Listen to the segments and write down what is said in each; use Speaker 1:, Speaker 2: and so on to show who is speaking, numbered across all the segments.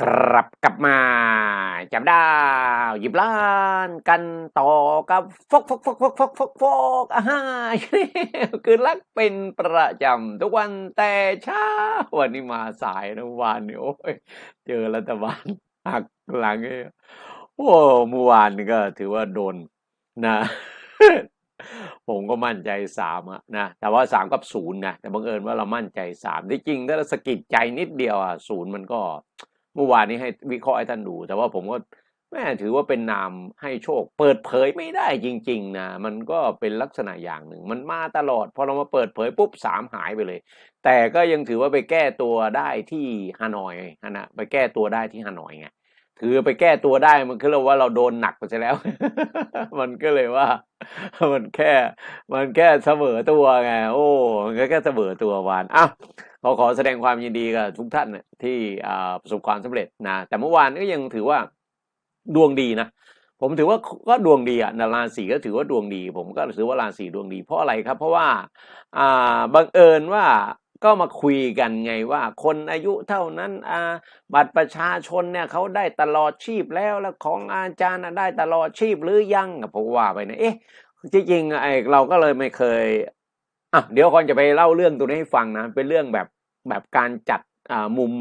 Speaker 1: ครับกลับมาจำได้หยิบล้านกันต่อกับฟกฟกฟกฟกฟกฟกฟกอ่าฮะคือรักเป็นประจำทุกวันแต่เช้าวันนี้มาสายนะวานนี่โอ้ยเจอรัฐบาลหักหลังเอ้ยโอ้เมื่อวานก็ถือว่าโดนนะ ผมก็มั่นใจสามอะนะแต่ว่าสามกับศูนย์นะแต่บังเอิญว่าเรามั่นใจสามที่จริงถ้าเราสกิดใจนิดเดียวอะศูนย์มันก็ เมื่อวานนี้ให้วิเคราะห์ให้ท่านดู แต่ว่าผมก็แม่ถือว่าเป็นนามให้โชค เปิดเผยไม่ได้จริงๆนะมันก็เป็นลักษณะอย่างหนึ่ง มันมาตลอด พอเรามาเปิดเผยปุ๊บสามหายไปเลย แต่ก็ยังถือว่าไปแก้ตัวได้ที่ฮานอยนะไปแก้ตัวได้ที่ฮานอยไง ถือไปแก้ตัวได้มันคือเราว่าเราโดนหนักไปซะแล้ว มันก็เลยว่า มันแค่ มันแค่เสมอตัวไงโอ้มันก็แค่เสมอตัววานอ้าวขอขอแสดงความยินดีกับทุกท่านที่ประสบความสำเร็จนะแต่เมื่อวานก็ยังถือว่าดวงดีนะผมถือว่าก็ดวงดีอะนาราศีก็ถือว่าดวงดี ผมก็ถือว่าราศีดวงดี เพราะอะไรครับ เพราะว่าอ่าบังเอิญว่า ก็มาคุยกันไงว่า คนอายุเท่านั้นบัตรประชาชนเนี่ยเขาได้ตลอดชีพแล้วแล้วของอาจารย์ได้ตลอดชีพหรือยังผมว่าไปนะเอ๊ะจริงๆไอ้เราก็เลยไม่เคยอะเดี๋ยวก่อนจะไปเล่าเรื่องตัวนี้ให้ฟังนะเป็นเรื่องแบบแบบการจัดมุม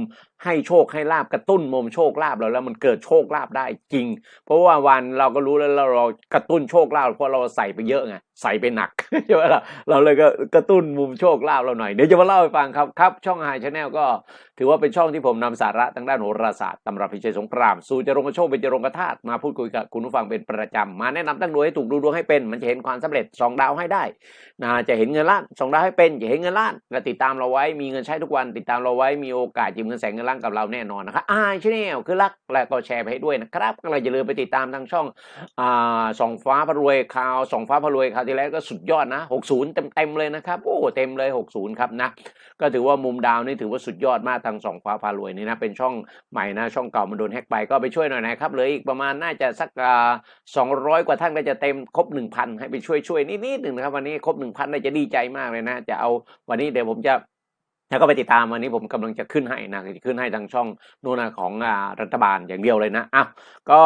Speaker 1: ให้โชคให้ลาบกระตุ้นมุมโชคลาบเราแล้วมันเกิดโชคลาบได้จริง เพราะว่าวันเราก็รู้แล้วเรากระตุ้นโชคลาบเพราะเราใส่ไปเยอะไงใส่ไปหนักใช่ไหมล่ะเราเลยก็กระตุ้นมุมโชคลาภเราหน่อยเดี๋ยวจะมาเล่าให้ฟังครับครับ ช่องไฮชาแนลก็ถือว่าเป็นช่องที่ผมนำสาระทางด้านโหราศาสตร์ตำรับพิชัยสงคราม สู่จรงกระโชคเป็นจรงกระธาตุมาพูดคุยกับคุณผู้ฟังเป็นประจำมาแนะนำตั้งดวงให้ถูกดูดวงให้เป็นมันจะเห็นความสำเร็จสองดาวให้ได้นะจะเห็นเงินล้านสองดาวให้เป็นจะเห็นเงินล้านก็ติดตามเราไว้มีเงินใช้ทุกวัน ติดตามเราไว้มีโอกาสจิมเงินแสงเงินล้านกับเราแน่นอนนะครับอ่าชแนลคือรักและก็แชร์ไปให้ด้วยนะครับก็เลยอย่าลืมไปติดตามทางช่องอ่าสองฟ้าพระรวยข่าวสองฟ้าพระรวยข่าวที่แล้วก็สุดยอดนะ 60 เต็มเต็มเลยนะครับโอ้เต็มเลย 60 ครับนะ ก็ถือว่ามุมดาวนี่ถือว่าสุดยอดมากทางสองฟ้าพารวยนี่นะเป็นช่องใหม่นะช่องเก่ามันโดนแฮกไปก็ไปช่วยหน่อยนะครับเหลืออีกประมาณน่าจะสักสองร้อยกว่าท่านก็จะเต็มครบ 1,000 ให้ไปช่วยช่วยนิดๆหนึ่งนะครับวันนี้ครบ 1,000น่าจะดีใจมากเลยนะจะเอาวันนี้เดี๋ยวผมจะ แล้วก็ไปติดตามวันนี้ผมกำลังจะขึ้นให้นะจะขึ้นให้ทางช่องนู่นนะของอรัฐบาลอย่างเดียวเลยนะอ้าวก็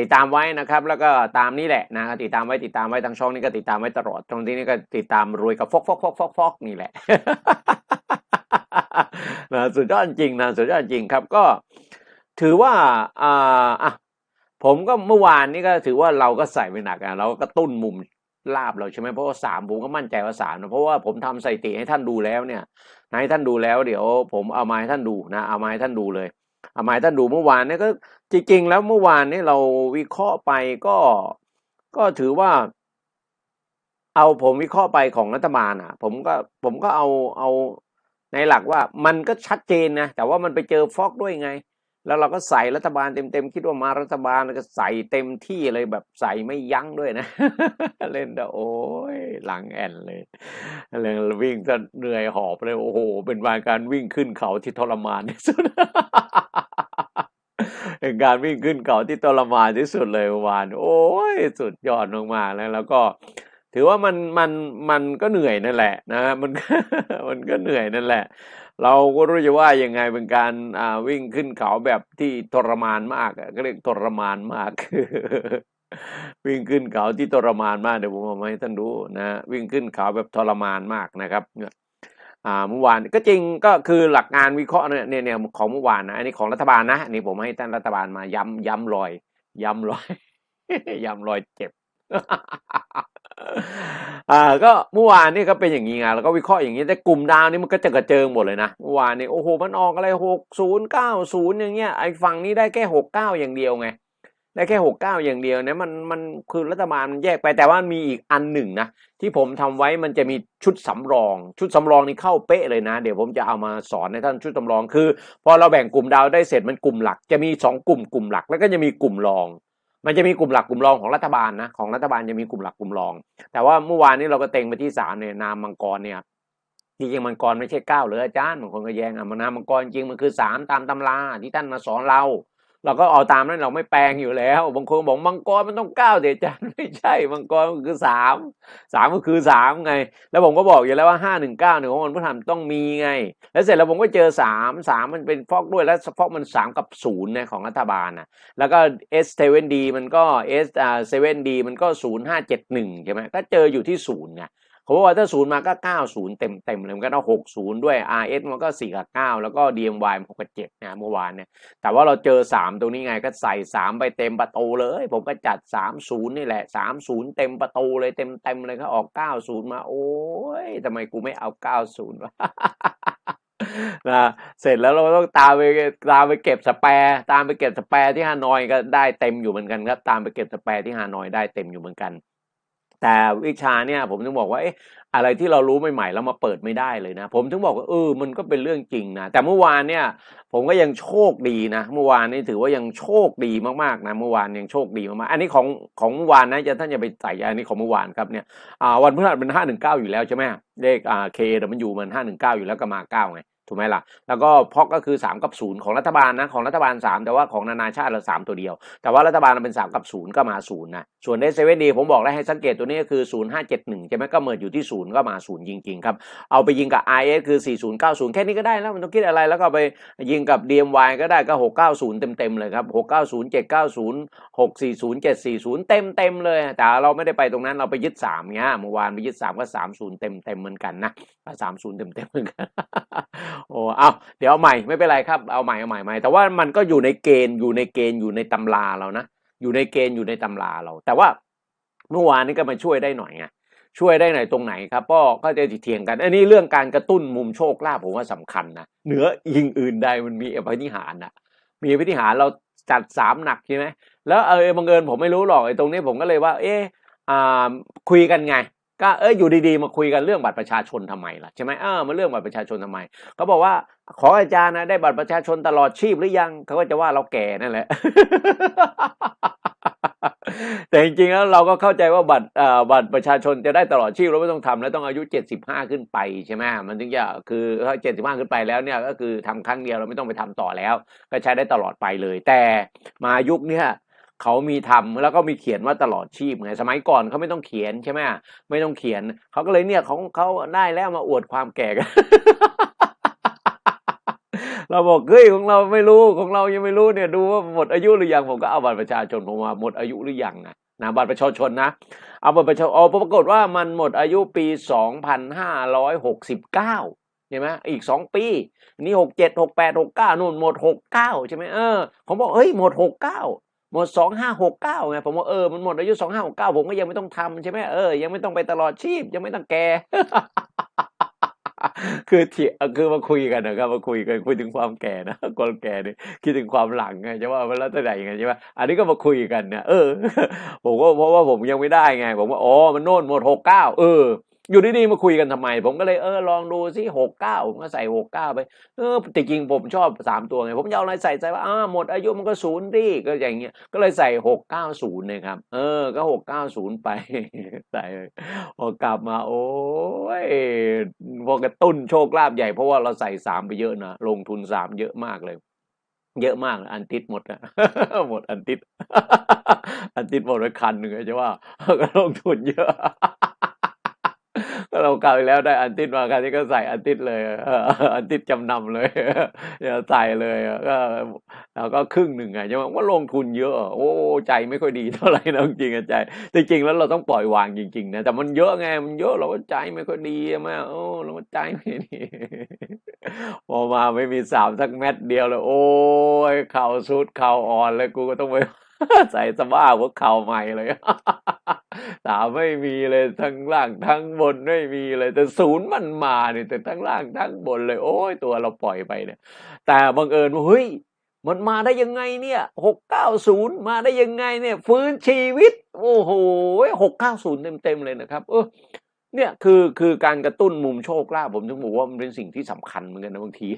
Speaker 1: ติดตามไว้นะครับ แล้วก็ตามนี้แหละนะติดตามไว้ติดตามไว้ทางช่องนี้ก็ติดตามไว้ตลอด ตรงที่นี้ก็ติดตามรวยกับฟอกฟอกฟอกฟอกฟกนี่แหละนะสุดยอดจริงนะสุดยอดจริงครับก็ถือว่าอ่าอะผมก็เมื่อวานนี้ก็ถือว่าเราก็ใส่ไปหนักอะเราก็กระตุ้นมุมลาบเราใช่ไหมเพราะว่าสามผมก็มั่นใจว่าสามนะเพราะว่าผมทำสถิติให้ท่านดูแล้วเนี่ย ให้ท่านดูแล้วเดี๋ยวผมเอามาให้ท่านดูนะเอามาให้ท่านดูเลยเอามาให้ท่านดูเมื่อวานเนี่ยก็จริงๆ แล้วเมื่อวานนี้เราวิเคราะห์ไปก็ก็ถือว่า เอาผมวิเคราะห์ไปของรัฐบาลอะ ผมก็ผมก็เอาเอาในหลักว่ามันก็ชัดเจนนะแต่ว่ามันไปเจอฟอกด้วยไง แล้วเราก็ใส่รัฐบาลเต็มๆคิดว่ามารัฐบาลแล้วก็ใส่เต็มที่เลยแบบใส่ไม่ยั้งด้วยนะ เล่นแต่โอ้ยหลังแอนเลยเลยวิ่งจนเหนื่อยหอบเลยโอ้โห เป็นวันการวิ่งขึ้นเขาที่ทรมานที่สุดเป็นการวิ่งขึ้นเขาที่ทรมานที่สุดเลยวาน โอ้ยสุดยอดมากๆแล้วแล้วก็ถือว่ามันมันมันก็เหนื่อยนั่นแหละนะมันมันก็เหนื่อยนั่นแหละ เราก็รู้จะว่ายังไงเป็นการวิ่งขึ้นเขาแบบที่ทรมานมากก็เรียกทรมานมาก วิ่งขึ้นเขาที่ทรมานมากเดี๋ยวผมเอามาให้ท่านดูนะวิ่งขึ้นเขาแบบทรมานมากนะครับเมื่อวานก็จริงก็คือหลักงานวิเคราะห์เนี่ยเนี่ยของเมื่อวานนะอันนี้ของรัฐบาลนะนนี้ผมให้ท่านรัฐบาลมาย้ำย้ำรอย ย้ำรอย ย้ำรอยเจ็บ อ่าก็เมื่อวานนี่ก็เป็นอย่างนี้ไงแล้วก็วิเคราะห์อย่างนี้แต่กลุ่มดาวนี่มันก็จะกระเจิงหมดเลยนะเมื่อวานนี่โอ้โหมันออกอะไรหกศูนย์เก้าศูนย์อย่างเงี้ยไอ้ฝั่งนี้ได้แค่หกเก้าอย่างเดียวไงได้แค่หกเก้าอย่างเดียวเนี่ยมันมันคือรัฐบาลมันแยกไปแต่ว่ามีอีกอันหนึ่งนะที่ผมทำไว้มันจะมีชุดสำรอง ชุดสำรองนี่เข้าเป๊ะเลยนะ เดี๋ยวผมจะเอามาสอนให้ท่านชุดสำรองคือ พอเราแบ่งกลุ่มดาวได้เสร็จมันกลุ่มหลัก จะมีสองกลุ่มกลุ่มหลัก แล้วก็จะมีกลุ่มรอง มันจะมีกลุ่มหลักกลุ่มรองของรัฐบาลนะของรัฐบาลจะมีกลุ่มหลักกลุ่มรอง แต่ว่าเมื่อวานนี้เราก็เต็งไปที่สามเนี่ยนามมังกรเนี่ยจริงๆมังกรไม่ใช่เก้าหรือาจารย์บางคนก็แย้งอะมันนามมังกรจริงมันคือสามตามตำราที่ท่านมาสอนเรา เราก็เอาตามนั้นเราไม่แปลงอยู่แล้ว บางคนบอกมังกรมันต้องเก้าเดี๋ยจันไม่ใช่มังกรมันคือสามสามก็คือสามไง แล้วผมก็บอกอยู่แล้วว่าห้าหนึ่งเก้าหนึ่งของมันพุทธธรรมต้องมีไง แล้วเสร็จแล้วผมก็เจอสามสามมันเป็นฟอกด้วยแล้วฟอกมันสามกับศูนย์นะของรัฐบาลนะแล้วก็ S 7 D มันก็ S อ่า7 D มันก็ศูนย์ห้าเจ็ดหนึ่งใช่ไหมก็เจออยู่ที่ศูนย์ไง ผมว่าถ้าศูนย์มาก็เก้าศูนย์เต็มเต็มเลยมันก็ต้องหกศูนย์ด้วย RS มันก็สี่กับเก้าแล้วก็ DMY มันหกกับเจ็ดนะเมื่อวานเนี่ยแต่ว่าเราเจอสามตรงนี้ไงก็ใส่สามไปเต็มประตูเลย ผมก็จัดสามศูนย์นี่แหละสามศูนย์เต็มประตูเลยเต็มเต็มเลยก็ออกเก้าศูนย์มาโอ้ยทำไมกูไม่เอาเก้าศูนย์วะนะเสร็จแล้วเราต้องตามไปตามไปเก็บสแปร์ตามไปเก็บสแปร์ที่ฮานอยก็ได้เต็มอยู่เหมือนกันครับ ตามไปเก็บสแปร์ที่ฮานอยได้เต็มอยู่เหมือนกัน แต่วิชาเนี่ยผมถึงบอกว่าเอ๊ะอะไรที่เรารู้ใหม่ๆแล้วมาเปิดไม่ได้เลยนะ ผมถึงบอกว่าเออมันก็เป็นเรื่องจริงนะแต่เมื่อวานเนี่ย ผมก็ยังโชคดีนะ เมื่อวานนี้ถือว่ายังโชคดีมากๆนะเมื่อวานยังโชคดีมากๆอันนี้ของของเมื่อวานนะจะท่านอย่าไปใส่อันนี้ของเมื่อวานครับเนี่ยอ่าวันพฤหัสเป็นห้าหนึ่งเก้าอยู่แล้วใช่ไหมเลขอ่าเคมันอยู่มันห้าหนึ่งเก้าอยู่แล้วก็มาเก้าไง ถูกไหมล่ะ แล้วก็พอกก็คือ 3 กับ 0 ของรัฐบาลนะของรัฐบาล 3 แต่ว่าของนานาชาติเรา3ตัวเดียว แต่ว่ารัฐบาลเราเป็น 3 กับ 0 ก็มา0นะส่วนในเซเว่นดีผมบอกแล้วให้สังเกตตัวนี้ก็คือ 0571ใช่ไหมก็เมิดอยู่ที่ 0 ก็มา 0 จริง ๆ ครับ เอาไปยิงกับ IS คือ 4090 แค่นี้ก็ได้แล้วมันต้องคิดอะไรแล้วก็ไปยิงกับ DMY ก็ได้ก็ 690 เต็มๆเลยครับ690 790 640 740 เต็มเต็มๆเลยแต่เราไม่ได้ไปตรงนั้นเราไปยึด3เงี้ยเมื่อวานไปยึด3ก็30 เต็มๆเหมือนกันนะ30 เต็มเต็มๆเหมือนกันโอ้เอาเดี๋ยวเอาใหม่ไม่เป็นไรครับ เอาใหม่เอาใหม่ใหม่แต่ว่ามันก็อยู่ในเกณฑ์อยู่ในเกณฑ์อยู่ในตำราเรานะ อยู่ในเกณฑ์อยู่ในตำราเรา แต่ว่าเมื่อวานนี้ก็มาช่วยได้หน่อยไงช่วยได้หน่อยตรงไหนครับก็ก็จะเถียงกัน อันนี้เรื่องการกระตุ้นมุมโชคลาภผมว่าสำคัญนะเหนือยิงอื่นใดมันมีอภินิหารนะมีอภินิหารเราจัดสามหนักใช่ไหมแล้วเออบังเอิญผมไม่รู้หรอกไอ้ตรงนี้ผมก็เลยว่า เอออ่าคุยกันไง ก็เอออยู่ดีๆ มาคุยกันเรื่องบัตรประชาชนทำไมล่ะใช่ไหมเออมาเรื่องบัตรประชาชนทำไมเขาบอกว่าขออาจารย์นะได้บัตรประชาชนตลอดชีพหรือยังเขาก็จะว่าเราแก่นั่นแหละ แต่จริงๆแล้วเราก็เข้าใจว่าบัตรอ่อบัตรประชาชนจะได้ตลอดชีพเราไม่ต้องทำแล้วต้องอายุเจ็ดสิบห้าขึ้นไปใช่ไหมมันถึงจะคือถ้าเจ็ดสิบห้าขึ้นไปแล้วเนี่ยก็คือทำครั้งเดียวเราไม่ต้องไปทำต่อแล้ว ก็ใช้ได้ตลอดไปเลย แต่มายุคเนี้ย เขามีทำแล้วก็มีเขียนว่าตลอดชีพไงสมัยก่อนเขาไม่ต้องเขียนใช่ไหมไม่ต้องเขียนเขาก็เลยเนี่ยของเขาได้แล้วมาอวดความแก่กันเราบอกเฮ้ยของเราไม่รู้ของเรายังไม่รู้เนี่ยดูว่าหมดอายุหรือยังผมก็เอาบัตรประชาชนผมมาหมดอายุหรือยังอะนะบัตรประชาชนนะ เอาบัตรประชาชนเอาปรากฏว่ามันหมดอายุปีสองพันห้าร้อยหกสิบเก้าใช่ไหมอีกสองปีนนี่หกเจ็ดหกแปดหกเก้านู่นหมดหกเก้าใช่ไหมเออผมบอกเฮ้ยหมดหกเก้า หมดสองห้าหกเก้าไงผมบอกเออมันหมดอายุสองห้าหกเก้าผมก็ยังไม่ต้องทำใช่ไหมเออยังไม่ต้องไปตลอดชีพยังไม่ต้องแก่คือเถียคือมาคุยกันนะครับมาคุยกันคุยถึงความแก่นะคนแก่เนี่ยคิดถึงความหลังไงใช่ว่ามันแล้วแต่ไหนไงใช่ไหมอันนี้ก็มาคุยกันเนี่ยเออ ผมก็เพราะว่าผมยังไม่ได้ไง ผมว่าอ๋อมันโน่นหมดหกเก้าเออ อยู่ดีๆมาคุยกันทำไม ผมก็เลยเออลองดูซิหกเก้าผมก็ใส่หกเก้าไปเออแต่จริงผมชอบสามตัวไงผมจะเอาอะไรใส่ใส่ว่าอ้าหมดอายุมันก็ศูนย์ดิก็อย่างเงี้ยก็เลยใส่หกเก้าศูนย์นะครับเออก็หกเก้าศูนย์ไปใส่พอกลับมา โอ้ยพอกระตุ้นโชคลาภใหญ่เพราะว่าเราใส่สามไปเยอะนะลงทุนสามเยอะมากเลยเยอะมากอันติดหมดนะหมดอันติด อันติดหมดไปคันหนึ่งใช่ว่าก็ลงทุนเยอะ เราเก่าอีกแล้วได้อันติดมาคราวนี้ก็ใส่อันติดเลยเอออันติดจำนำเลยอย่าใส่เลยก็แล้วก็ครึ่งหนึ่งไงใช่ไหมว่าลงทุนเยอะ โอ้ใจไม่ค่อยดีเท่าไหร่นะจริงๆใจจริงๆแล้วเราต้องปล่อยวางจริงๆนะแต่มันเยอะไงมันเยอะเราก็ใจไม่ค่อยดีใช่ไหมโอ้เราก็ใจไม่ดีพอมาไม่มีสามสักเม็ดเดียวเลยโอ้ยเข่าสุดเข่าอ่อนเลยกูก็ต้องไป ใส่สบ้าหัวเข่าใหม่เลยสามไม่มีเลยทั้งล่างทั้งบนไม่มีเลย แต่ศูนย์มันมาเนี่ยแต่ทั้งล่างทั้งบนเลย โอ้ยตัวเราปล่อยไปเนี่ย แต่บังเอิญว่าเฮ้ยมันมาได้ยังไงเนี่ยหกเก้าศูนย์มาได้ยังไงเนี่ย ฟื้นชีวิต โอ้โหหกเก้าศูนย์เต็มๆเลยนะครับ เออ เนี่ยคือคือการกระตุ้นมุมโชคลาภผมถึงบอกว่ามันเป็นสิ่งที่สำคัญเหมือนกันนะบางที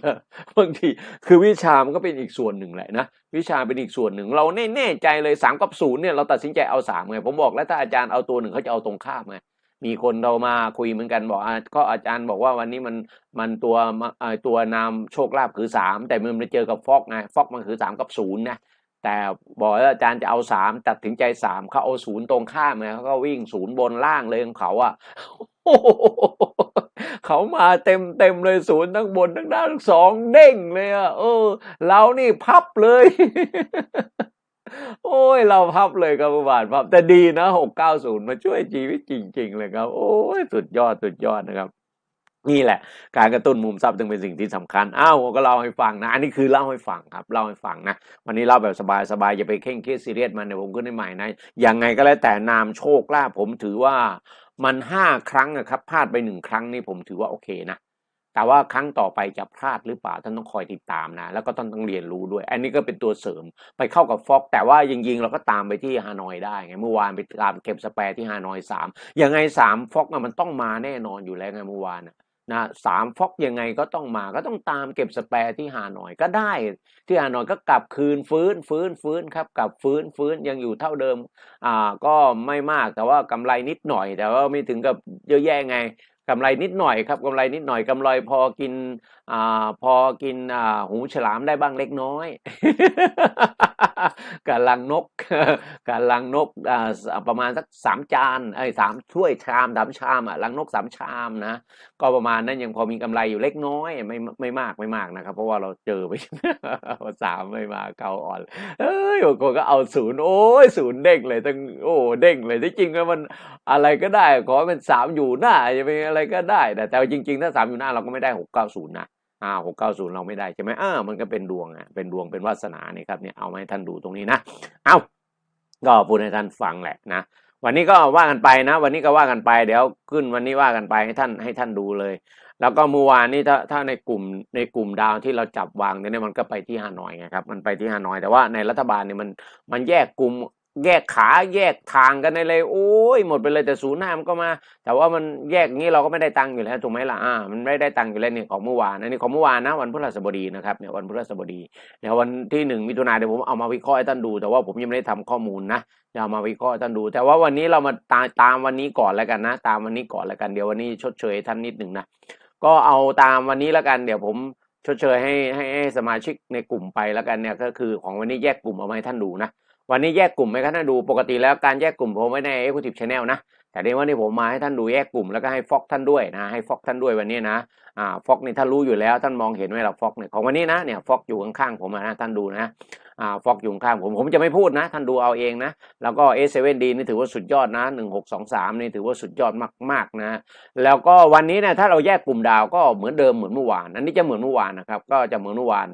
Speaker 1: บางทีคือวิชามันก็เป็นอีกส่วนหนึ่งแหละนะวิชาเป็นอีกส่วนหนึ่ง เราแน่แน่ใจเลยสามกับศูนย์เนี่ยเราตัดสินใจเอาสามไงผมบอกแล้วถ้าอาจารย์เอาตัวหนึ่งเขาจะเอาตรงข้ามไงมีคนเรามาคุยเหมือนกันบอกก็อาจารย์บอกว่าวันนี้มันมันตัวตัวนามโชคลาภคือสามแต่มันไปเจอกับฟอกไงฟอกมันคือสามกับศูนย์นะ แต่บอกว่าอาจารย์จะเอาสามตัดสินใจสามเขาเอาศูนย์ตรงข้ามไงเขาก็วิ่งศูนย์บนล่างเลยของเขาอะเขามาเต็มเต็มเลยศูนย์ทั้งบนทั้งด้านสองเด้งเลยอะเออ เรานี่พับเลย โอ้ย เราพับเลยครับบาทพับแต่ดีนะหกเก้าศูนย์มาช่วยชีวิตจริง ๆ เลยครับ โอ้ยสุดยอดสุดยอดนะครับ นี่แหละ การกระตุ้นมุมทรัพย์จึงเป็นสิ่งที่สำคัญอ้าวก็เล่าให้ฟังนะอันนี้คือเล่าให้ฟังครับเล่าให้ฟังนะวันนี้เล่าแบบสบายๆอย่าไปเคร่งเครียดซีเรียสมันเดี๋ยวผมขึ้นให้ใหม่นะยังไงก็แล้วแต่นามโชคลาภผมถือว่ามันห้าครั้งนะครับพลาดไปหนึ่งครั้งนี่ผมถือว่าโอเคนะแต่ว่าครั้งต่อไปจะพลาดหรือเปล่าท่านต้องคอยติดตามนะ แล้วก็ต้องต้องเรียนรู้ด้วย อันนี้ก็เป็นตัวเสริมไปเข้ากับฟอก แต่ว่าจริงๆเราก็ตามไปที่ฮานอยได้ไงเมื่อวานไปตามเก็บสแปร์ที่ฮานอยสามยังไงสามฟอกมันต้องมาแน่นอนอยู่แล้วไงเมื่อวานน่ะ นะสามฟอกยังไงก็ต้องมาก็ต้องตามเก็บสแปร์ที่หาหน่อยก็ได้ ที่หาหน่อยก็กลับคืนฟื้นฟื้นฟื้นครับกลับฟื้นฟื้นยังอยู่เท่าเดิมอ่าก็ไม่มากแต่ว่ากำไรนิดหน่อย แต่ว่าไม่ถึงกับเยอะแยะไง กำไรนิดหน่อยครับกำไรนิดหน่อยกำไรพอกินอ่าพอกินอ่าหูฉลามได้บ้างเล็กน้อยกับลังนกกับลังนกอ่าประมาณสักสามจานไอ้สามถ้วยชามสามชามอะลังนกสามชามนะก็ประมาณนั้นยังพอมีกำไรอยู่เล็กน้อยไม่ไม่มากไม่มากนะครับ เพราะว่าเราเจอไปสามไม่มาเกาอ่อนเอ้ยบางคนก็เอาศูนย์โอ้ยศูนย์เด้งเลยตั้งโอ้เด้งเลยที่จริงแล้วมันอะไรก็ได้ขอเป็นสามอยู่หน้าจะเป็นอะไรก็ได้ แต่แต่จริงๆ ถ้าสามอยู่หน้าเราก็ไม่ได้หกเก้าศูนย์นะอ่าหกเก้าศูนย์เราไม่ได้ใช่ไหมอ่ามันก็เป็นดวงอะเป็นดวงเป็นวาสนาเนี่ยครับเนี่ยเอามาให้ท่านดูตรงนี้นะเอาก็พูดให้ท่านฟังแหละนะวันนี้ก็ว่ากันไปนะ วันนี้ก็ว่ากันไปเดี๋ยวขึ้นวันนี้ว่ากันไปให้ท่านให้ท่านดูเลย แล้วก็เมื่อวานนี้ถ้าถ้าในกลุ่มในกลุ่มดาวที่เราจับวางเนี่ยมันก็ไปที่ฮานอยไงครับมันไปที่ฮานอยแต่ว่าในรัฐบาลเนี่ยมันมันแยกกลุ่ม แยกขาแยกทางกันในเลย โอ้ยหมดไปเลยแต่ศูนย์หน้ามันก็มา แต่ว่ามันแยกอย่างนี้เราก็ไม่ได้ตังค์อยู่แล้วถูกไหมล่ะอ่ามันไม่ได้ตังค์อยู่แล้วเนี่ยของเมื่อวานอันนี้ของเมื่อวานนะวันพฤหัสบดีนะครับเนี่ยวันพฤหัสบดีเดี๋ยววันที่หนึ่งมิถุนาเดี๋ยวผมเอามาวิเคราะห์ให้ท่านดู แต่ว่าผมยังไม่ได้ทำข้อมูลนะจะเอามาวิเคราะห์ให้ท่านดู แต่ว่าวันนี้เรามาตามตามวันนี้ก่อนแล้วกันนะ ตามวันนี้ก่อนแล้วกันเดี๋ยววันนี้ชดเชยท่านนิดหนึ่งนะก็เอาตามวันนี้แล้วกันเดี๋ยวผมชดเชยให้ให้ให้สมาชิกในกลุ่มไปแล้วกันเนี่ยก็คือของวันนี้แยกกลุ่มเอามาให้ท่านดูนะ วันนี้แยกกลุ่มให้ท่านดูปกติแล้วการแยกกลุ่มผมไม่ใน Executive Channel นะแต่ในวันนี้ผมมาให้ท่านดูแยกกลุ่มแล้วก็ให้ฟอกท่านด้วยนะให้ฟอกท่านด้วยวันนี้นะอ่าฟอกนี่ท่านรู้อยู่แล้วท่านมองเห็นไหมล่ะฟอกเนี่ยของวันนี้นะเนี่ยฟอกอยู่ข้างๆผมนะท่านดูนะอ่าฟอกอยู่ข้างผมผมจะไม่พูดนะ ท่านดูเอาเองนะแล้วก็ S7D นี่ถือว่าสุดยอดนะ 1623 นี่ถือว่าสุดยอดมากๆนะแล้วก็วันนี้เนี่ยถ้าเราแยกกลุ่มดาวก็เหมือนเดิมเหมือนเมื่อวานอันนี้จะเหมือนเมื่อวานนะครับก็จะเหมือนเมื่อวาน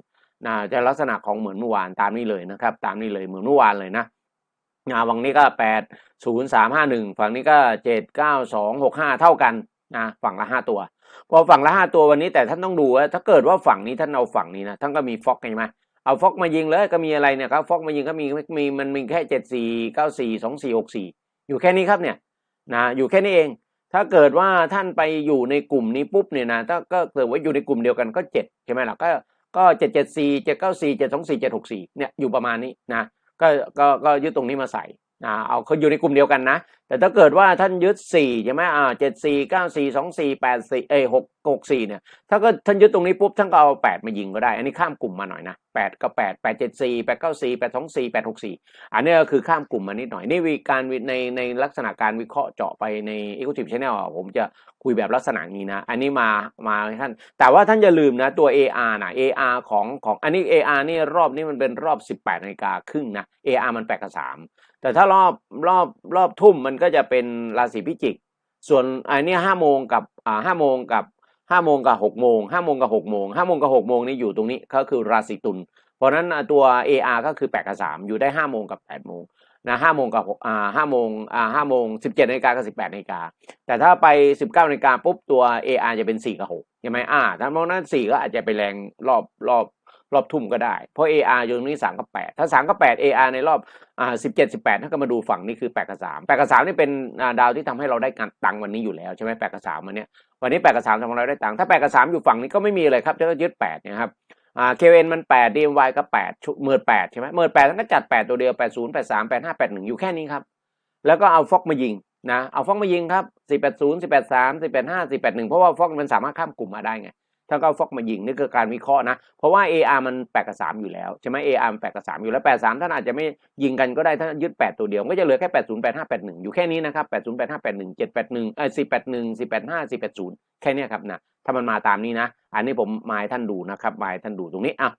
Speaker 1: นะจะลักษณะของเหมือนเมื่อวานตามนี้เลยนะครับ ตามนี้เลยเหมือนเมื่อวานเลยนะนะฝั่งนี้ก็แปดศูนย์สามห้าหนึ่งฝั่งนี้ก็เจ็ดเก้าสองหกห้าเท่ากันนะฝั่งละห้าตัว พอฝั่งละห้าตัววันนี้แต่ท่านต้องดูว่าถ้าเกิดว่าฝั่งนี้ท่านเอาฝั่งนี้นะท่านก็มีฟอกใช่ไหมเอาฟอกมายิงเลยก็มีอะไรเนี่ยครับฟอกมายิงก็มีมีมันมีแค่เจ็ดสี่เก้าสี่สองสี่หกสี่อยู่แค่นี้ครับเนี่ยนะอยู่แค่นี้เอง ถ้าเกิดว่าท่านไปอยู่ในกลุ่มนี้ปุ๊บเนี่ยนะถ้าก็เกิดว่าอยู่ในกลุ่มเดียวกันก็เจ็ดใช่ไหมล่ะก็ ก็เจ็ดเจ็ดสี่เจ็ดเก้าสี่เจ็ดสองสี่เจ็ดหกสี่เนี่ยอยู่ประมาณนี้นะก็ก็ก็ยึดตรงนี้มาใส่อ่าเอาเขาอยู่ในกลุ่มเดียวกันนะ แต่ถ้าเกิดว่าท่านยึดสี่ใช่ไหมอ่าเจ็ดสี่เก้าสี่สองสี่แปดสี่เอหก หกสี่เนี่ย ถ้าก็ท่านยึดตรงนี้ปุ๊บท่านก็เอาแปดมายิงก็ได้ อันนี้ข้ามกลุ่มมาหน่อยนะแปดก็แปดแปดเจ็ดสี่แปดเก้าสี่แปดสองสี่แปดหกสี่อันนี้ก็คือข้ามกลุ่มมานิดหน่อยนี่วิการในในลักษณะการวิเคราะห์เจาะไปใน Executive Channel อะผมจะคุยแบบลักษณะนี้นะ อันนี้มามาท่าน แต่ว่าท่านอย่าลืมนะตัว AR นะ AR ของของอันนี้ AR นี่รอบนี้มันเป็นรอบ 18นาฬิกาครึ่งนะ AR มันแปดกับสามแต่ถ้ารอบรอบรอบทุ่มมันก็จะเป็นราศีพิจิก ส่วนอันนี้ห้าโมงกับอ่าห้าโมงกับ ห้าโมงกับหกโมงห้าโมงกับหกโมงห้าโมงกับหกโมงนี่อยู่ตรงนี้ก็คือราศีตุลเพราะฉะนั้นตัว AR ก็คือแปดกับสามอยู่ได้ห้าโมงกับแปดโมงนะห้าโมงกับหกอ่าห้าโมงอ่าห้าโมงสิบเจ็ดนาฬิกากับสิบแปดนาฬิกาแต่ถ้าไปสิบเก้านาฬิกาปุ๊บตัว AR จะเป็นสี่กับหกใช่ไหมอ่าถ้ามองนั้นสี่ก็อาจจะไปแรงรอบรอบ รอบทุ่มก็ได้ เพราะ AR อยู่ตรงนี้สามกับแปดถ้าสามกับแปด AR ในรอบอ่าสิบเจ็ดสิบแปดถ้าก็มาดูฝั่งนี้คือแปดกับสามแปดกับสามนี่เป็นดาวที่ทำให้เราได้การตังค์วันนี้อยู่แล้วใช่ไหมแปดกับสามวันเนี้ยวันนี้แปดกับสามทำให้เราได้ตังค์ถ้าแปดกับสามอยู่ฝั่งนี้ก็ไม่มีเลยครับจะก็ยึดแปดนี่ยครับอ่าเคเอมันแปดดีเอ็มวก็แปดเมื่อแปดใช่ไหมเมื่อแปดท่านก็จัดแปดตัวเดียวแปดศูนย์แปดสามแปดห้าแปดหนึ่งอยู่แค่นี้ครับ แล้วก็เอาฟอกมายิงนะ เอาฟอกมายิงครับสี่แปดศูนย์สี่แปดสามสี่แปดห้าสี่แปดหนึ่งเพราะว่าฟอกมันสามารถข้ามกลุ่มมาได้ไง ถ้าก็เขาฟอกมายิงนี่คือการวิเคราะห์นะ เพราะว่า AR มันแปดกับสามอยู่แล้ว ใช่ไหม AR มันแปดกับสามอยู่แล้วแปดสามท่านอาจจะไม่ยิงกันก็ได้ท่านยึดแปดตัวเดียว ก็จะเหลือแค่แปดศูนย์แปดห้าแปดหนึ่งอยู่แค่นี้นะครับแปดศูนย์แปดห้าแปดหนึ่งเจ็ดแปดหนึ่งเออสี่แปดหนึ่งสี่แปดห้าสี่แปดศูนย์แค่นี้ครับนะถ้ามันมาตามนี้นะ อันนี้ผมมาให้ท่านดูนะครับมาให้ท่านดูตรงนี้อะ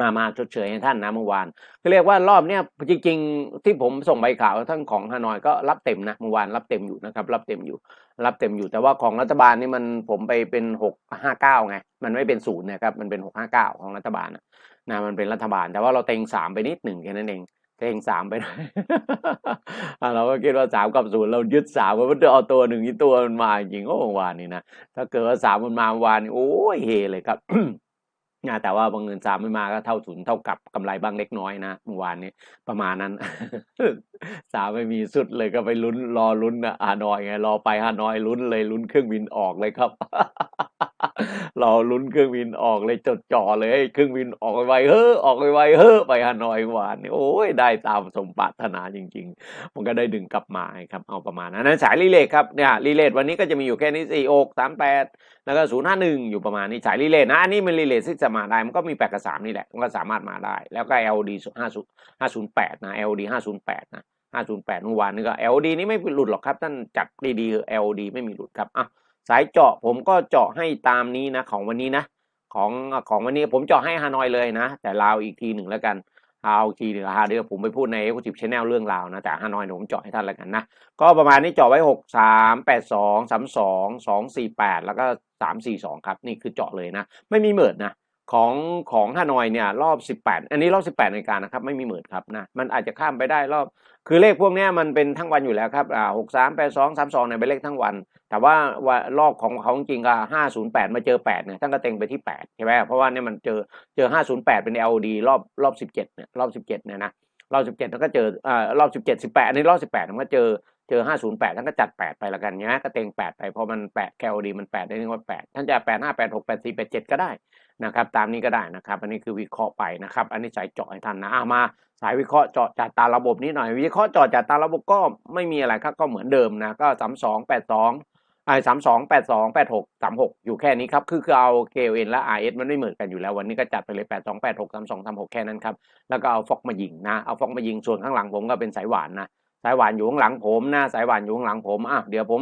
Speaker 1: มามาชดเชยให้ท่านนะเมื่อวานก็เรียกว่ารอบเนี้ยจริง ๆ ที่ผมส่งใบข่าวทั้งของฮานอยก็รับเต็มนะเมื่อวานรับเต็มอยู่นะครับ รับเต็มอยู่ รับเต็มอยู่ แต่ว่าของรัฐบาลนี่มันผมไปเป็นหกห้าเก้าไงมันไม่เป็นศูนย์นะครับมันเป็นหกห้าเก้าของรัฐบาลนะนะมันเป็นรัฐบาล แต่ว่าเราเต็งสามไปนิดหนึ่งแค่นั้นเองเต็งสามไปหน่อยเราก็คิดว่าสามกับศูนย์เรายึดสามมันจะเอาตัวหนึ่งอีกตัวมันมาจริงโอ้เมื่อวานนี้นะถ้าเกิดว่าสามมันมาเมื่อวานโอ้ยเฮเลยครับ นะแต่ว่าบางเงินสามไม่มาก็เท่าศูนย์เท่ากับกำไรบ้างเล็กน้อยนะเมื่อวานนี้ประมาณนั้นสามไม่มีสุดเลยก็ไปลุ้นรอลุ้นนะฮานอยไงรอไปฮานอยลุ้นเลยลุ้นเครื่องบินออกเลยครับ เรอลุ้นเครื่องบินออกเลยจดจ่อเลยเครื่องบินออกไวเฮ้อออกไวเฮ้อไปฮานอยเมื่อวานนี้โอ้ยได้ตามสมปรารถนาจริง ๆ มันก็ได้ดึงกลับมาครับเอาประมาณนั้นนั้นสายรีเลทครับเนี่ยรีเลทวันนี้ก็จะมีอยู่แค่นี้สี่อกสามแปดแล้วก็ศูนย์ห้าหนึ่งอยู่ประมาณนี้สายรีเลทนะอันนี้มันรีเลทที่จะมาได้มันก็มีแปดกับสามนี่แหละมันก็สามารถมาได้ แล้วก็ LD ห้าศูนย์ห้าศูนย์แปดนะ LD ห้าศูนย์แปดนะห้าศูนย์แปดเมื่อวานนี้ก็ LD นี่ไม่หลุดหรอกครับท่านจัดดีๆคือ LD ไม่มีหลุดครับอะ สายเจาะผมก็เจาะให้ตามนี้นะของวันนี้นะของของวันนี้ผมเจาะให้ฮานอยเลยนะ แต่ลาวอีกทีหนึ่งแล้วกันเอาอีกทีหนึ่งฮาเดี๋ยวผมไปพูดใน e x e c u t i v e Channel เรื่องราวนะ แต่ฮานอยผมเจาะให้ท่านแล้วกันนะ ก็ประมาณนี้เจาะไว้หกสามแปดสองสามสองสองสี่แปดแล้วก็สามสี่สองครับ นี่คือเจาะเลยนะ ไม่มีเหมิดนะ ของของฮานอยเนี่ยรอบสิบแปดอันนี้รอบสิบแปดนาฬิกานะครับไม่มีเหมิดครับนะมันอาจจะข้ามไปได้รอบ คือเลขพวกนี้มันเป็นทั้งวันอยู่แล้วครับอ่าหกสามแปดสองสามสองเนี่ยเป็นเลขทั้งวัน แต่ว่าว่ารอบของเขาจริงก็ห้าศูนย์แปดมาเจอแปดเนี่ยท่านก็เต็งไปที่แปดใช่ไหมเพราะว่าเนี่ยมันเจอเจอห้าศูนย์แปดเป็น LD รอบรอบสิบเจ็ดเนี่ยรอบสิบเจ็ดเนี่ยนะรอบสิบเจ็ดแล้วก็เจออ่ารอบสิบเจ็ดสิบแปดอันนี้รอบสิบแปดมันก็เจอเจอห้าศูนย์แปดท่านก็จัดแปดไปละกันเนี้ยก็เต็งแปดไป เพราะมันแปดแคลดีมันแปดได้นึกว่าแปดท่านจะแปดห้าแปดหกแปดสี่แปดเจ็ดก็ได้ นะครับ ตามนี้ก็ได้นะครับ อันนี้คือวิเคราะห์ไปนะครับ อันนี้สายเจาะให้ท่านนะอะมาสายวิเคราะห์เจาะจัดตามระบบนี้หน่อย วิเคราะห์เจาะจัดตามระบบก็ไม่มีอะไรครับก็เหมือนเดิมนะก็สามสองแปดสองไอ้สามสองแปดสองแปดหกสามหกอยู่แค่นี้ครับ คือคือเอา KLN และ RS มันไม่เหมือนกันอยู่แล้ววันนี้ก็จัดไปเลยแปดสองแปดหกสามสองสามหกแค่นั้นครับ แล้วก็เอาฟอกมายิงนะ เอาฟอกมายิงส่วนข้างหลังผมก็เป็นสายหวานนะ สายหวานอยู่ข้างหลังผมนะ สายหวานอยู่ข้างหลังผมอะเดี๋ยวผม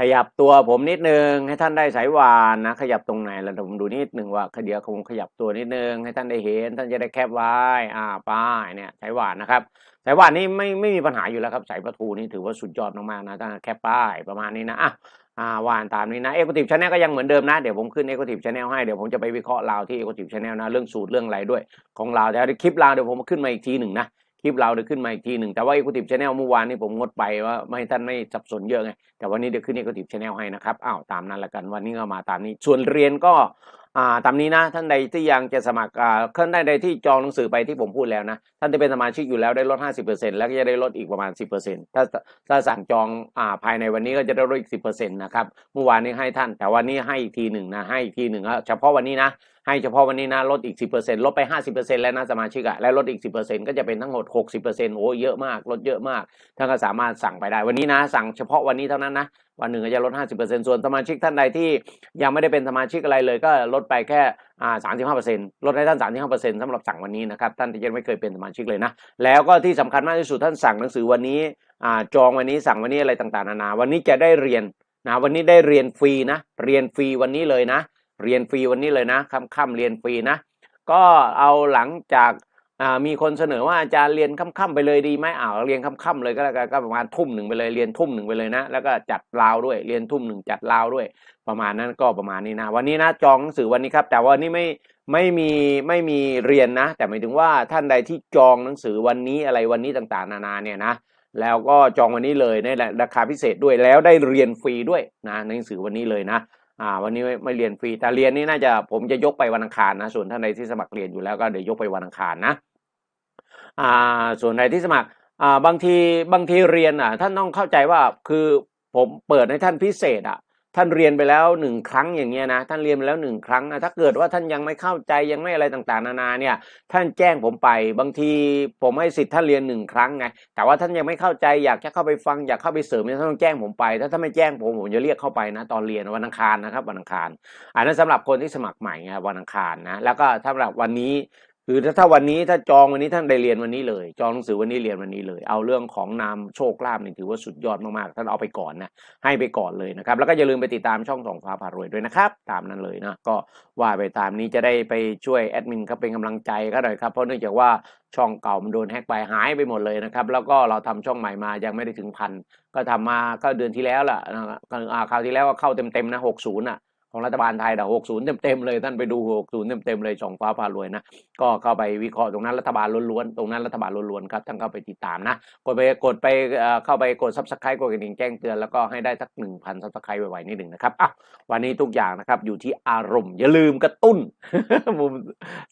Speaker 1: ขยับตัวผมนิดนึง ให้ท่านได้สายหวานนะ ขยับตรงไหนแล้วผมดูนิดนึงว่าเดี๋ยวผมขยับตัวนิดนึง ให้ท่านได้เห็น ท่านจะได้แคปไว้อ่าป้ายเนี่ยสายหวานนะครับสายหวานนี่ไม่ไม่มีปัญหาอยู่แล้วครับสายประทูนี่ถือว่าสุดยอดมากๆนะท่านแคปป้ายประมาณนี้นะอะอ่าวานตามนี้นะเอ็กซ์คทีฟชาแนลก็ยังเหมือนเดิมนะ เดี๋ยวผมขึ้นเอ็กซ์คทีฟชาแนลให้ เดี๋ยวผมจะไปวิเคราะห์ลาวที่เอ็กซ์คทีฟชาแนลนะ เรื่องสูตรเรื่องอะไรด้วย ของลาวแต่คลิปลาวเดี๋ยวผมขึ้นมาอีกทีหนึ่งนะ คลิปลาเดี๋ยวขึ้นมาอีกทีหนึ่งแต่ว่าเอ็กซ์คทีฟชาแนลเมื่อวานนี้ผมงดไปว่าไม่ให้ท่านไม่สับสนเยอะไงแต่วันนี้เดี๋ยวขึ้นเอ็กซ์คทีฟชาแนลให้นะครับอ้าวตามนั้นละกันวันนี้ก็มาตามนี้ ส่วนเรียนก็อ่าตามนี้นะท่านใดที่ยังจะสมัครอ่าท่านใดที่จองหนังสือไปที่ผมพูดแล้วนะท่านจะเป็นสมาชิกอยู่แล้วได้ลด 50%แล้วก็จะได้ลดอีกประมาณ 10%ถ้าถ้าสั่งจองอ่าภายในวันนี้ก็จะได้ลดอีก 10%นะครับเมื่อวานนี้ให้ท่านแต่วันนี้ให้อีกทีหนึ่งนะให้อีกทีหนึ่งเฉพาะวันนี้นะ ให้เฉพาะวันนี้นะลดอีก 10%ลดไป 50%แล้วนะสมาชิกอะและลดอีก 10%ก็จะเป็นทั้งหมด 60%โอ้เยอะมาก ลดเยอะมากท่านก็สามารถสั่งไปได้วันนี้นะ สั่งเฉพาะวันนี้เท่านั้นนะ วันหนึ่งก็จะลด 50%ส่วนสมาชิกท่านใดที่ยังไม่ได้เป็นสมาชิกอะไรเลยก็ลดไปแค่อ่า35%ลดให้ท่าน35%สำหรับสั่งวันนี้นะครับท่านที่ยังไม่เคยเป็นสมาชิกเลยนะ แล้วก็ที่สำคัญมากที่สุดท่านสั่งหนังสือวันนี้อจองวันนี้สั่งวันนี้อะไรต่างๆนานา วันนี้จะได้เรียนนะวันนี้ได้เรียนฟรีนะ เรียนฟรีวันนี้เลยนะ เรียนฟรีวันนี้เลยนะค่ำๆเรียนฟรีนะ ก็เอาหลังจากมีคนเสนอว่าอาจารย์เรียนค่ำๆไปเลยดีไหมอ้าวเรียนค่ำๆเลยก็แล้วกันก็ประมาณทุ่มหนึ่งไปเลยเรียนทุ่มหนึ่งไปเลยนะ แล้วก็จัดลาวด้วยเรียนทุ่มหนึ่งจัดลาวด้วย ประมาณนั้นก็ประมาณนี้นะ วันนี้นะจองหนังสือวันนี้ครับ แต่วันนี้ไม่ไม่มีไม่มีเรียนนะ แต่หมายถึงว่าท่านใดที่จองหนังสือวันนี้อะไรวันนี้ต่างๆ นานาเนี่ยนะแล้วก็จองวันนี้เลยในราคาพิเศษด้วยแล้วได้เรียนฟรีด้วยนะหนังสือวันนี้เลยนะ อ่าวันนี้ไม่ไม่เรียนฟรีแต่เรียนนี่น่าจะผมจะยกไปวันอังคารนะส่วนท่านใดที่สมัครเรียนอยู่แล้วก็เดี๋ยวยกไปวันอังคารนะอ่าส่วนใดที่สมัครอ่าบางทีบางทีเรียนอะท่านต้องเข้าใจว่าคือผมเปิดให้ท่านพิเศษอะ ท่านเรียนไปแล้วหนึ่งครั้งอย่างเงี้ยนะท่านเรียนไปแล้วหนึ่งครั้งนะถ้าเกิดว่าท่านยังไม่เข้าใจยังไม่อะไรต่างๆ นานาเนี่ย ท่านแจ้งผมไปบางทีผมให้สิทธิ์ท่านเรียนหนึ่งครั้งไงแต่ว่าท่านยังไม่เข้าใจอยากจะเข้าไปฟังอยากเข้าไปเสริมเนี่ยท่านต้องแจ้งผมไป ถ้าท่านไม่แจ้งผมผมจะเรียกเข้าไปนะตอนเรียนวันอังคารนะครับวันอังคาร อันนั้นสำหรับคนที่สมัครใหม่ไงวันอังคารนะแล้วก็สำหรับวันนี้ คือถ้าถ้าวันนี้ถ้าจองวันนี้ท่านได้เรียนวันนี้เลย จองหนังสือวันนี้เรียนวันนี้เลย เอาเรื่องของนามโชคลาภนี่ถือว่าสุดยอดมากๆท่านเอาไปก่อนนะให้ไปก่อนเลยนะครับ แล้วก็อย่าลืมไปติดตามช่องสองฟ้าผ่ารวยด้วยนะครับ ตามนั้นเลยนะก็ว่าไปตามนี้จะได้ไปช่วยแอดมินเขาเป็นกำลังใจก็หน่อยครับเพราะเนื่องจากว่าช่องเก่ามันโดนแฮ็กไปหายไปหมดเลยนะครับ แล้วก็เราทำช่องใหม่มายังไม่ได้ถึงพันก็ทำมาก็เดือนที่แล้วล่ะนะครับอาคราวที่แล้วก็เข้าเต็มๆนะหกศูนย์อะ ของรัฐบาลไทยดอก60เต็มๆเลย ท่านไปดู60เต็มๆเลยช่องฟ้าพารวยนะ ก็เข้าไปวิเคราะห์ตรงนั้นรัฐบาลล้วนๆ ตรงนั้นรัฐบาลล้วนๆครับ ท่านเข้าไปติดตามนะ กดไปกดไปเข้าไปกด subscribe กดกระดิ่งแจ้งเตือนแล้วก็ให้ได้สัก1,000 subscribe ไวๆนิดหนึ่งนะครับอะวันนี้ทุกอย่างนะครับอยู่ที่อารมณ์อย่าลืมกระตุ้น มุม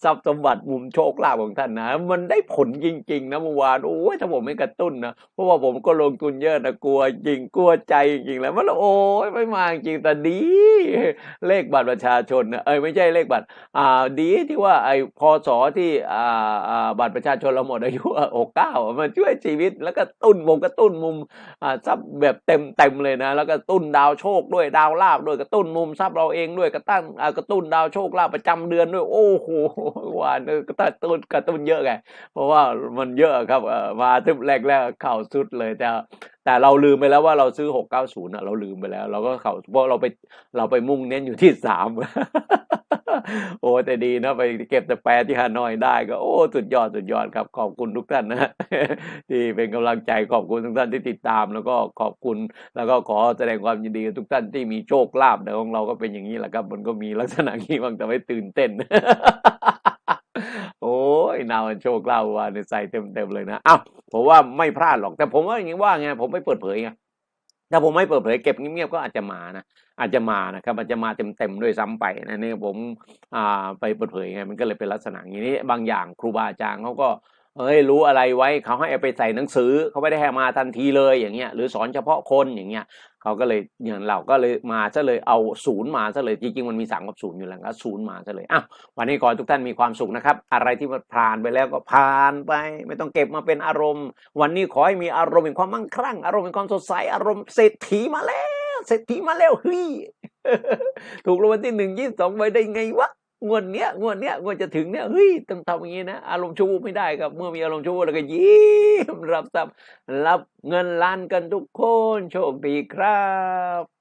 Speaker 1: ทรัพย์สมบัติมุมโชคลาภของท่านนะ มันได้ผลจริงๆนะเมื่อวานโอ้ยถ้าผมไม่กระตุ้นนะเพราะว่าผมก็ลงทุนเยอะนะกลัวจริงกลัวใจจริงแล้วมันโอ้ยไม่มาจริงแต่ดีเลขบัตรประชาชนนะเอ้ยไม่ใช่เลขบัตร อ่า ดีที่ว่าไอ้พศที่อ่าอ่าบัตรประชาชนเราหมดอายุหกเก้ามันช่วยชีวิต แล้วก็ตุ้นวงกระตุ้นมุมอ่าทรัพย์แบบเต็มเต็มเลยนะ แล้วก็ตุ้นดาวโชคด้วยดาวลาบด้วยกระตุ้นมุมทรัพย์เราเองด้วยกระตั้งอ่ากระตุ้นดาวโชคลาภประจำเดือนด้วย โอ้โหวานกระตุ้นกระตุ้นเยอะไงเพราะว่ามันเยอะครับเออมาทึบแรกแรกๆเข่าสุดเลยแต่ แต่เราลืมไปแล้วว่าเราซื้อหกเก้าศูนย์เราลืมไปแล้ว เราก็เขาเพราะเราไปเราไปมุ่งเน้นอยู่ที่สามโอ้แต่ดีนะไปเก็บแต่แปรที่ฮานอยได้ก็โอ้สุดยอดสุดยอดครับ ขอบคุณทุกท่านนะที่เป็นกำลังใจขอบคุณทุกท่านที่ติดตาม แล้วก็ขอบคุณแล้วก็ขอแสดงความยินดีกับทุกท่านที่มีโชคลาภแต่ของเราก็เป็นอย่างนี้แหละครับ มันก็มีลักษณะนี้บางแต่ไม่ตื่นเต้น โอ้ยนาวโชคลาว่าเนี่ยใส่เต็มๆเลยนะอ้าวผมว่าไม่พลาดหรอก แต่ผมว่าอย่างนี้ว่าไงผมไม่เปิดเผยไงถ้าผมไม่เปิดเผยเก็บเงียบๆก็อาจจะมานะอาจจะมานะครับอาจจะมาเต็มๆด้วยซ้ำไปนะนี่ผมอ่าไปเปิดเผยไงมันก็เลยเป็นลักษณะอย่างนี้บางอย่างครูบาอาจารย์เขาก็เอ้ยรู้อะไรไว้เขาให้เอาไปใส่หนังสือเขาไม่ได้ให้มาทันทีเลยอย่างเงี้ยหรือสอนเฉพาะคนอย่างเงี้ย เขาก็เลยอย่างเราก็เลยมาซะเลยเอาศูนย์มาซะเลยจริงๆมันมีสามกับศูนย์อยู่แล้วก็ศูนย์มาซะเลยอ้าววันนี้ขอทุกท่านมีความสุขนะครับ อะไรที่มันผ่านไปแล้วก็ผ่านไป ไม่ต้องเก็บมาเป็นอารมณ์ วันนี้ขอให้มีอารมณ์เป็นความมั่งคั่งอารมณ์เป็นความสดใสอารมณ์เศรษฐีมาแล้วเศรษฐีมาแล้วเฮ้ยถูกรางวัลที่หนึ่งยี่สิบสองใบได้ไงวะ งวดเนี้ยงวดเนี้ยงวดจะถึงเนี้ยเฮ้ยต้องทำอย่างนี้นะอารมณ์ชั่ววูบไม่ได้ครับ เมื่อมีอารมณ์ชั่ววูบแล้วก็ยิ้มรับทรัพย์รับเงินล้านกันทุกคนโชคดีครับ